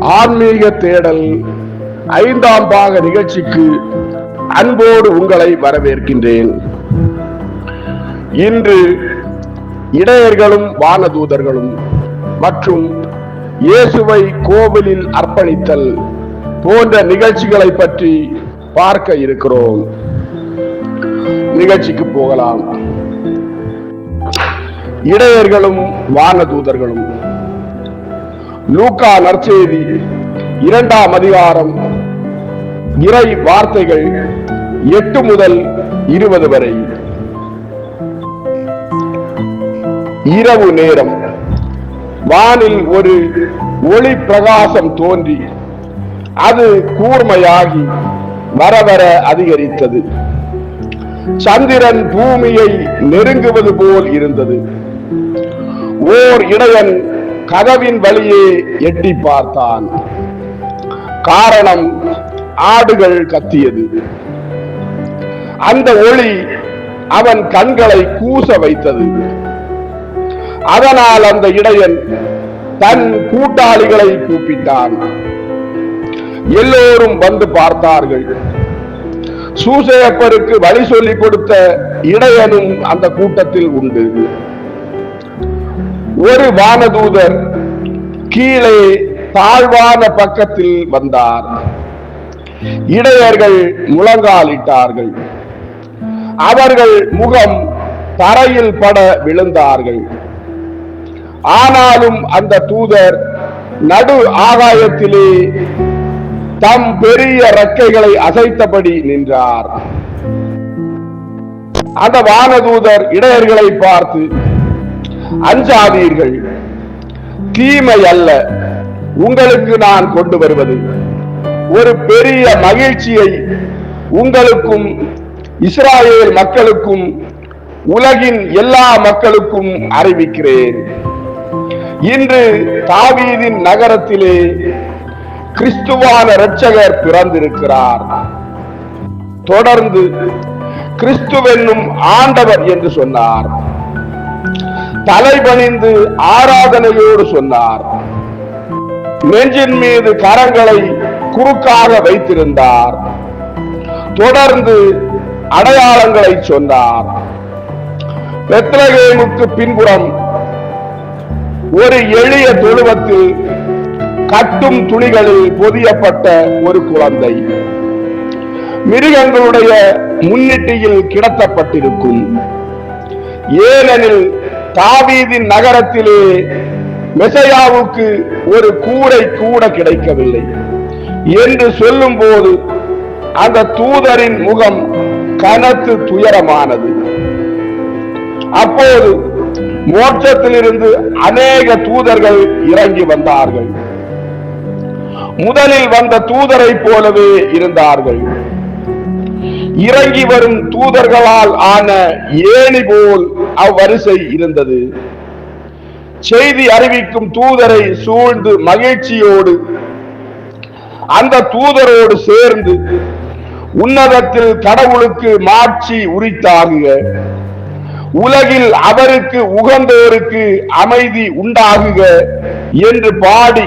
ஆன்மீக தேடல் ஐந்தாம் பாக நிகழ்ச்சிக்கு அன்போடு உங்களை வரவேற்கின்றேன். இன்று இடையர்களும் வானதூதர்களும் மற்றும் இயேசுவை கோவிலில் அர்ப்பணித்தல் போன்ற நிகழ்ச்சிகளை பற்றி பார்க்க இருக்கிறோம். நிகழ்ச்சிக்கு போகலாம். இடையர்களும் வானதூதர்களும் லூக்கா நற்செய்தி இரண்டாம் அதிகாரம். இறை வார்த்தைகள் எட்டு முதல் இருபது வரை. இரவு நேரம். வானில் ஒரு ஒளி பிரகாசம் தோன்றி அது கூர்மையாகி வர வர அதிகரித்தது. சந்திரன் பூமியை நெருங்குவது போல் இருந்தது. ஓர் இடையன் கதவின் வழியே எட்டி பார்த்தான். காரணம் ஆடுகள் கத்தியது. அந்த ஒளி அவன் கண்களை கூச வைத்தது. அதனால் அந்த இடையன் தன் கூட்டாளிகளை கூப்பிட்டான். எல்லோரும் வந்து பார்த்தார்கள். சூசையப்பருக்கு வழி சொல்லிக் கொடுத்த இடையனும் அந்த கூட்டத்தில் உண்டு. ஒரு வானதூதர் கீழே தாழ்வான பக்கத்தில் வந்தார். இடையர்கள் முழங்காலிட்டார்கள். அவர்கள் முகம் தரையில் பட விழுந்தார்கள். ஆனாலும் அந்த தூதர் நடு ஆகாயத்திலே தம் பெரிய ரெக்கைகளை அசைத்தபடி நின்றார். அந்த வானதூதர் இடையர்களை பார்த்து அஞ்சாதீர்கள். தீமை அல்ல உங்களுக்கு நான் கொண்டு வருவது. ஒரு பெரிய மகிழ்ச்சியை உங்களுக்கும் இஸ்ராயேல் மக்களுக்கும் உலகின் எல்லா மக்களுக்கும் அறிவிக்கிறேன். இன்று தாவீதின் நகரத்திலே கிறிஸ்துவான இரட்சகர் பிறந்திருக்கிறார். தொடர்ந்து கிறிஸ்துவென்னும் ஆண்டவர் என்று சொன்னார். தலைபணிந்து ஆராதனையோடு சொன்னார். நெஞ்சின் மீது கரங்களை குறுக்காக வைத்திருந்தார். தொடர்ந்து அடையாளங்களை சொன்னார். பெத்ரகேமுக்கு பின்புறம் ஒரு எளிய தொழுவத்தில் கட்டும் துணிகளில் பொதியப்பட்ட ஒரு குழந்தை. மிருகங்களுடைய முன்னிட்டியில் கிடத்தப்பட்டிருக்கும். ஏனெனில் தாவீதின் நகரத்திலே மெசையாவுக்கு ஒரு கூடை கூட கிடைக்கவில்லை. என்று சொல்லும் போது அந்த தூதரின் முகம் கனத்து துயரமானது. அப்போது மோட்சத்திலிருந்து அநேக தூதர்கள் இறங்கி வந்தார்கள். முதலில் வந்த தூதரை போலவே இருந்தார்கள். இறங்கி வரும் தூதர்களால் ஆன ஏணி போல் அவ்வரிசை இருந்தது. செய்தி அறிவிக்கும் தூதரை சூழ்ந்து மகிழ்ச்சியோடு அந்த தூதரோடு சேர்ந்து உன்னதத்தில் கடவுளுக்கு மாட்சி உரித்தாகுக. உலகில் அவருக்கு உகந்தோருக்கு அமைதி உண்டாகுக என்று பாடி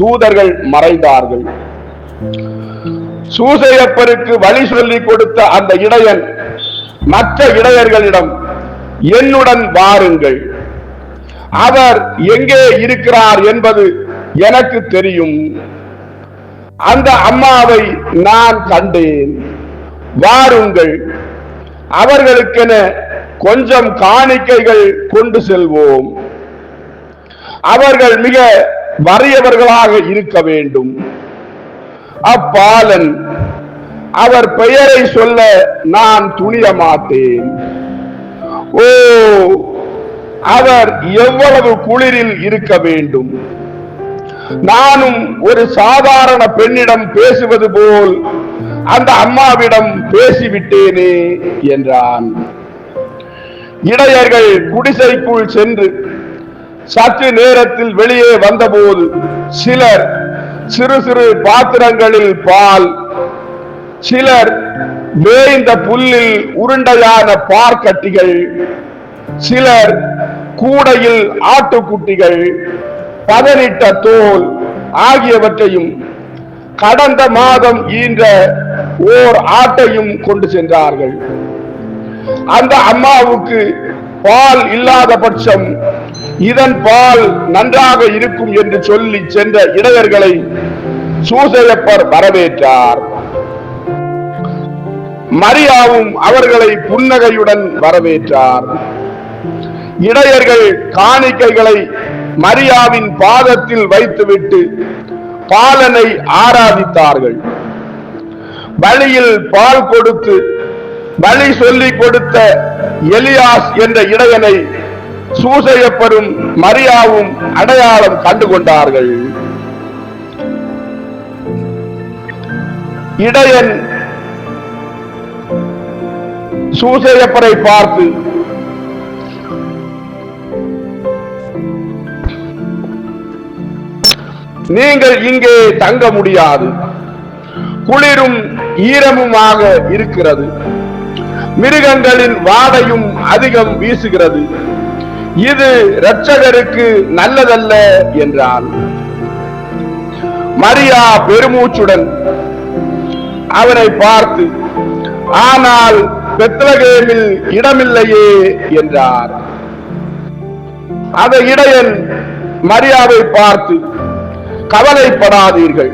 தூதர்கள் மறைந்தார்கள். சூசையப்பருக்கு வழி சொல்லிக் கொடுத்த அந்த இடையன் மற்ற இடையர்களிடம் என்னுடன் வாருங்கள். அவர் எங்கே இருக்கிறார் என்பது எனக்கு தெரியும். அந்த அம்மாவை நான் கண்டேன். வாருங்கள். அவர்களுக்கென கொஞ்சம் காணிக்கைகள் கொண்டு செல்வோம். அவர்கள் மிக வறியவர்களாக இருக்க வேண்டும். அப்பாலன். அவர் பெயரை சொல்ல நான் துணிய மாட்டேன் ஓ அவர் எவ்வளவு குளிரில் இருக்க வேண்டும். நானும் ஒரு சாதாரண பெண்ணிடம் பேசுவது போல் அந்த அம்மாவிடம் பேசிவிட்டேனே என்றான். இடையர்கள் குடிசைக்குள் சென்று சற்று நேரத்தில் வெளியே வந்தபோது சிலர் சிறு சிறு பாத்திரங்களில் பால். சிலர் வேய்ந்த புல்லில் உருண்டையான பார்க்கட்டிகள். சிலர் கூடையில் ஆட்டுக்குட்டிகள். பதனிட்ட தோல் ஆகியவற்றையும் கடந்த மாதம் ஈன்ற ஓர் ஆட்டையும் கொண்டு சென்றார்கள். அந்த அம்மாவுக்கு பால் இல்லாத பட்சம் இதன் பால் நன்றாக இருக்கும் என்று சொல்லி சென்ற இடையர்களை சூசையப்பர் வரவேற்றார். மரியாவும் அவர்களை புன்னகையுடன் வரவேற்றார். இடையர்கள் காணிக்கைகளை மரியாவின் பாதத்தில் வைத்துவிட்டு பாலனை ஆராதித்தார்கள். வழியில் பால் கொடுத்து வழி சொல்லிக் கொடுத்த எலியாஸ் என்ற இடையனை சூசையப்பரும் மரியாவும் அடையாளம் கண்டு கொண்டார்கள் இடையன் சூசையப்பரை பார்த்து நீங்கள் இங்கே தங்க முடியாது. குளிரும் ஈரமுமாக இருக்கிறது. மிருகங்களின் வாடையும் அதிகம் வீசுகிறது. இது இரட்சகருக்கு நல்லதல்ல என்றான். மரியா பெருமூச்சுடன் அவனை பார்த்து ஆனால் பெத்லகேமில் இடமில்லையே என்றார். அந்த இடையன் மரியாவை பார்த்து கவலைப்படாதீர்கள்.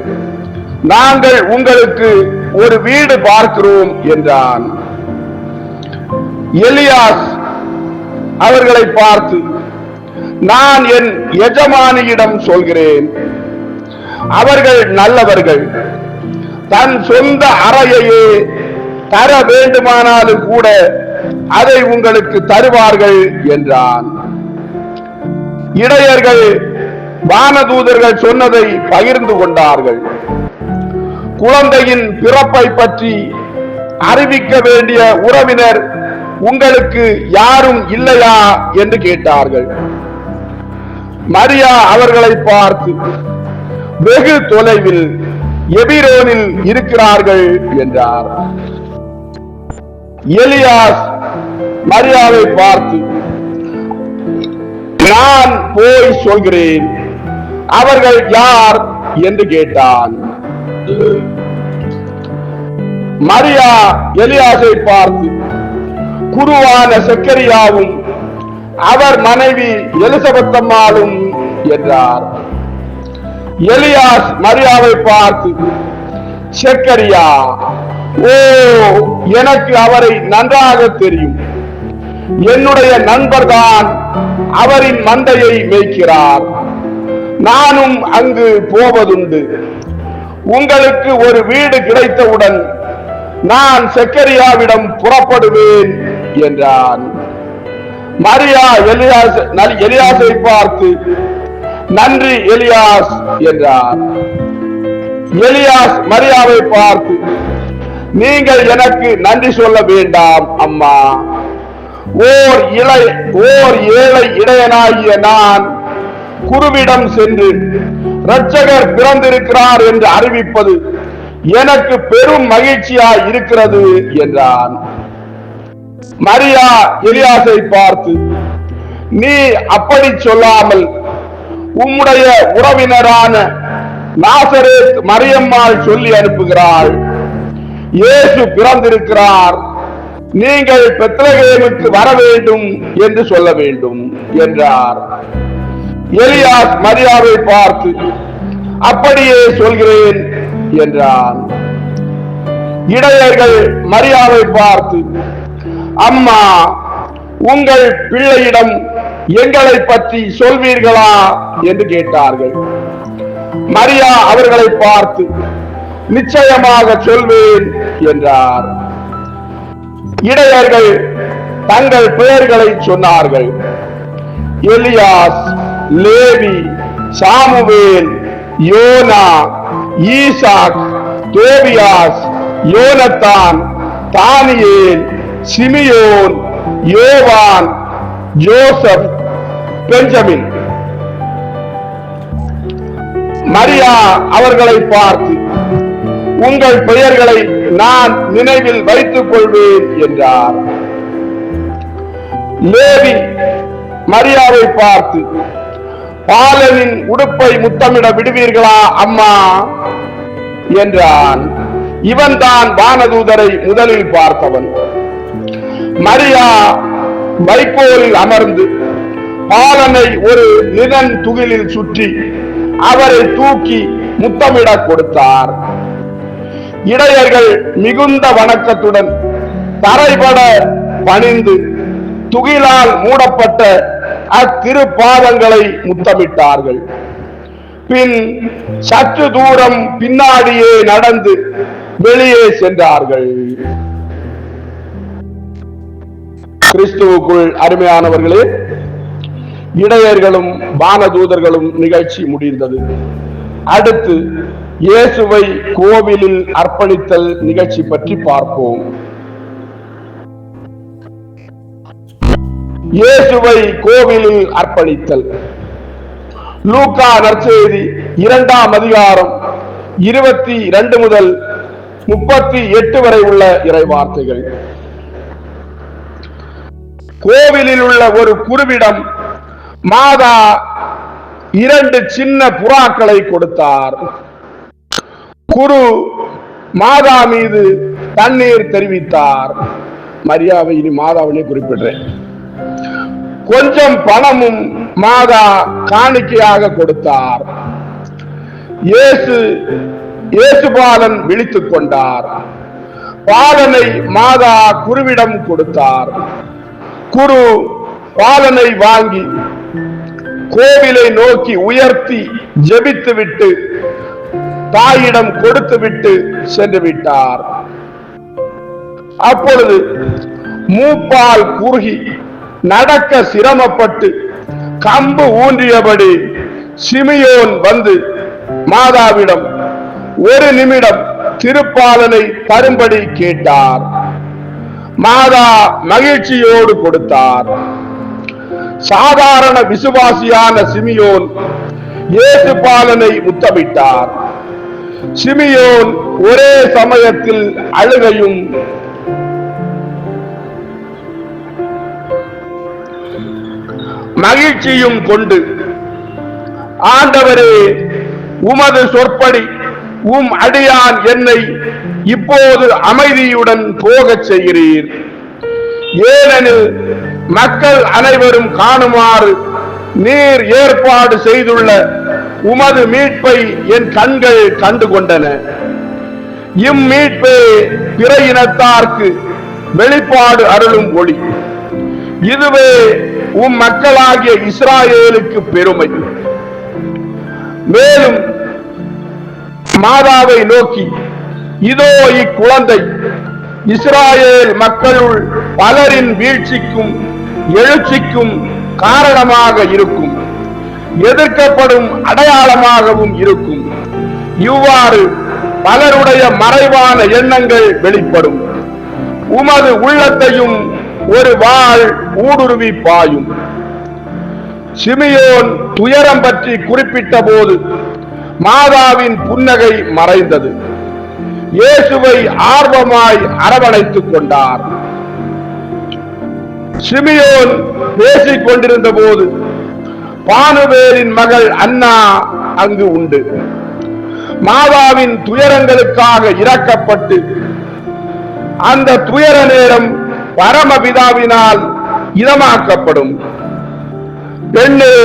நாங்கள் உங்களுக்கு ஒரு வீடு பார்க்கிறோம் என்றான். எலியாஸ் அவர்களை பார்த்து நான் என் எஜமானியிடம் சொல்கிறேன். அவர்கள் நல்லவர்கள். தன் சொந்த அறையையே தர வேண்டுமானாலும் கூட அதை உங்களுக்கு தருவார்கள் என்றான். இடையர்கள் வானதூதர்கள் சொன்னதை பகிர்ந்து கொண்டார்கள். குழந்தையின் பிறப்பை பற்றி அறிவிக்க வேண்டிய உறவினர் உங்களுக்கு யாரும் இல்லையா என்று கேட்டார்கள். மரியா அவர்களை பார்த்து வெகு தொலைவில் எபிரோனில் இருக்கிறார்கள் என்றார். எலியாஸ் மரியாவை பார்த்து நான் போய் சொல்கிறேன் அவர்கள் யார் என்று கேட்டான். மரியா எலியாசை பார்த்து குருவான செக்கரியாவும் அவர் மனைவி எலிசபெத்தம்மாளும் என்றார். எலியாஸ் மரியாவை பார்த்து செக்கரியா ஓ எனக்கு அவரை நன்றாக தெரியும். என்னுடைய நண்பர்தான் அவரின் மந்தையை மேய்க்கிறார். நானும் அங்கு போவதுண்டு. உங்களுக்கு ஒரு வீடு கிடைத்தவுடன் நான் செக்கரியாவிடம் புறப்படுவேன் என்றான். மரியா எலியாஸ் எலியாசை பார்த்து நன்றி எலியாஸ் என்றார் எலியாஸ் மரியாவை பார்த்து நீங்கள் எனக்கு நன்றி சொல்ல வேண்டாம் அம்மா. ஓர் இளை ஓர் ஏழை இடையனாகிய நான் குருவிடம் சென்று இரட்சகர் பிறந்திருக்கிறார் என்று அறிவிப்பது எனக்கு பெரும் மகிழ்ச்சியாய் இருக்கிறது என்றான். மரியா எலியாசை பார்த்து நீ அப்படி சொல்லாமல் உம்முடைய உறவினரான நாசரேத் மரியம்மாள் சொல்லி அனுப்புகிறாள். இயேசு பிறந்திருக்கிறார். நீங்கள் பெத்லகேமுக்கு வர வேண்டும் என்று சொல்ல வேண்டும் என்றார். எலியாஸ் மரியாவை பார்த்து அப்படியே சொல்கிறேன் என்றான். இடையர்கள் மரியாவை பார்த்து அம்மா உங்கள் பிள்ளையிடம் எங்களை பற்றி சொல்வீர்களா என்று கேட்டார்கள். மரியா அவர்களை பார்த்து நிச்சயமாக சொல்வேன் என்றார். இடையர்கள் தங்கள் பெயர்களை சொன்னார்கள். Elias Levi Samuel Jonah Isaac Tobias Jonathan Daniel Simeon யோவான் ஜோசப் பெஞ்சமின். மரியா அவர்களை பார்த்து உங்கள் பெயர்களை நான் நினைவில் வைத்துக் கொள்வேன் என்றார். லேவி மரியாவை பார்த்து பாலனின் உடுப்பை முத்தமிட விடுவீர்களா அம்மா? என்றான். இவன்தான் வானதூதரை முதலில் பார்த்தவன். மரியா வைக்கோலில் அமர்ந்து பாலனை ஒரு நிதன் துகிலில் சுற்றி அவரை தூக்கி முத்தமிடக் கொடுத்தார். இடையர்கள் மிகுந்த வணக்கத்துடன் தரைபட பணிந்து துகிலால் மூடப்பட்ட அத்திருப்பாதங்களை முத்தமிட்டார்கள். பின் சற்று தூரம் பின்னாடியே நடந்து வெளியே சென்றார்கள். கிறிஸ்துவுக்குள் அருமையானவர்களே இடையர்களும் வானதூதர்களும் நிகழ்ச்சி முடிந்தது. அடுத்து இயேசுவை கோவிலில் அர்ப்பணித்தல் நிகழ்ச்சி பற்றி பார்ப்போம். இயேசுவை கோவிலில் அர்ப்பணித்தல். லூக்கா நற்செய்தி இரண்டாம் அதிகாரம் இருபத்தி இரண்டு முதல் முப்பத்தி எட்டு வரை உள்ள இறை வார்த்தைகள் கோவிலில் உள்ள ஒரு குருவிடம் மாதா இரண்டு சின்ன புறாக்களை கொடுத்தார். குரு மாதா மீது தண்ணீர் தெரிவித்தார். மரியாதை இனி மாதாவினை குறிப்பிடுறேன். கொஞ்சம் பணமும் மாதா காணிக்கையாக கொடுத்தார். இயேசு இயேசுபாலன் விழித்துக் கொண்டார். பாலனை மாதா குருவிடம் கொடுத்தார். குரு பாலனை வாங்கி கோவிலை நோக்கி உயர்த்தி ஜெபித்து விட்டு தாயிடம் கொடுத்து விட்டு சென்று விட்டார். அப்பொழுது மூப்பால் குறுகி நடக்க சிரமப்பட்டு கம்பு ஊன்றியபடி சிமியோன் வந்து மாதாவிடம் ஒரு நிமிடம் திருப்பாலனை தரும்படி கேட்டார். மாதா மகிழ்ச்சியோடு கொடுத்தார். சாதாரண விசுவாசியான சிமியோன் இயேசு பாலனை முத்தமிட்டார். சிமியோன் ஒரே சமயத்தில் அழுகையும் மகிழ்ச்சியும் கொண்டு ஆண்டவரே உமது சொற்படி உம் அடியான் என்னை இப்போது அமைதியுடன் போகச் செய்கிறீர். ஏனெனில் மக்கள் அனைவரும் காணுமாறு நீர் ஏற்பாடு செய்துள்ள உமது மீட்பை என் கண்கள் கண்டு கொண்டன இம்மீட்பே பிற இனத்தார்க்கு வெளிப்பாடு அருளும் ஒளி. இதுவே உம் மக்களாகிய இஸ்ராயேலுக்கு பெருமை. மேலும் மாதாவை நோக்கி இதோ இக்குழந்தை. இஸ்ராயேல் மக்களுள் பலரின் வீழ்ச்சிக்கும் எழுச்சிக்கும் காரணமாக இருக்கும். எதிர்க்கப்படும் அடையாளமாகவும் இருக்கும். இவ்வாறு பலருடைய மறைவான எண்ணங்கள் வெளிப்படும். உமது உள்ளத்தையும் ஒரு வாழ் ஊடுருவி பாயும். சிமியோன் துயரம் பற்றி குறிப்பிட்ட போது மாதாவின் புன்னகை மறைந்தது. இயேசுவை ஆர்வமாய் அரவணைத்துக் கொண்டார். சிமியோன் பேசிக் கொண்டிருந்த போது பானுவேலின் மகள் அண்ணா அங்கு உண்டு. மாதாவின் துயரங்களுக்காக இறக்கப்பட்டு அந்த துயர நேரம் பரமபிதாவினால் இதமாக்கப்படும். பெண்ணே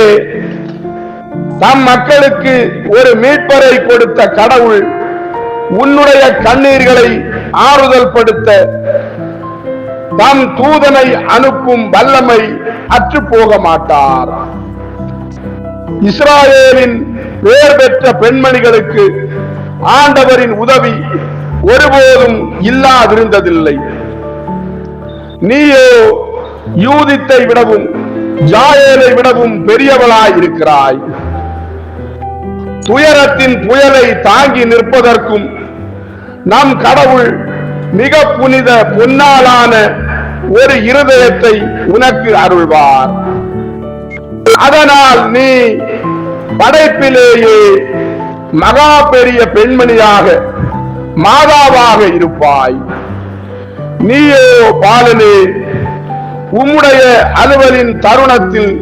தம் மக்களுக்கு ஒரு மீட்பரை கொடுத்த கடவுள் உன்னுடைய கண்ணீர்களை ஆறுதல் படுத்த தம் தூதனை அனுப்பும் வல்லமை அற்று போக மாட்டார் இஸ்ராயேலின் பெயர் பெற்ற பெண்மணிகளுக்கு ஆண்டவரின் உதவி ஒருபோதும் இல்லாதிருந்ததில்லை. நீயோ யூதித்தை விடவும் ஜாயேலை விடவும் பெரியவளாய் இருக்கிறாய் துயரத்தின் புயலை தாங்கி நிற்பதற்கும் நம் கடவுள் மிக புனித பொன்னாலான ஒரு இருதயத்தை உனக்கு அருள்வார். அதனால் நீ படைப்பிலேயே மகா பெரிய பெண்மணியாக மாதாவாக இருப்பாய். நீயோ பாலனே உம்முடைய அலுவலின் தருணத்தில்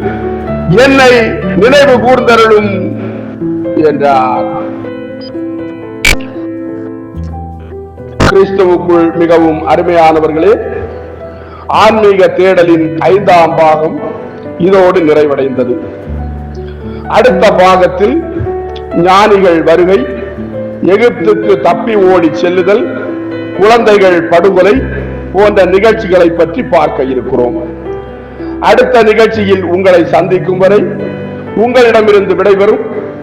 என்னை நினைவு கூர்ந்தருளும் என்றார் கிறிஸ்துவுக்குள் மிகவும் அருமையானவர்களே ஆன்மீக தேடலின் ஐந்தாம் பாகம் இதோடு நிறைவடைந்தது. அடுத்த பாகத்தில் ஞானிகள் வருகை எகிப்துக்கு தப்பி ஓடி செல்லுதல் குழந்தைகள் படுகொலை போன்ற நிகழ்ச்சிகளை பற்றி பார்க்க இருக்கிறோம். அடுத்த நிகழ்ச்சியில் உங்களை சந்திக்கும் வரை உங்களிடமிருந்து விடைபெறும்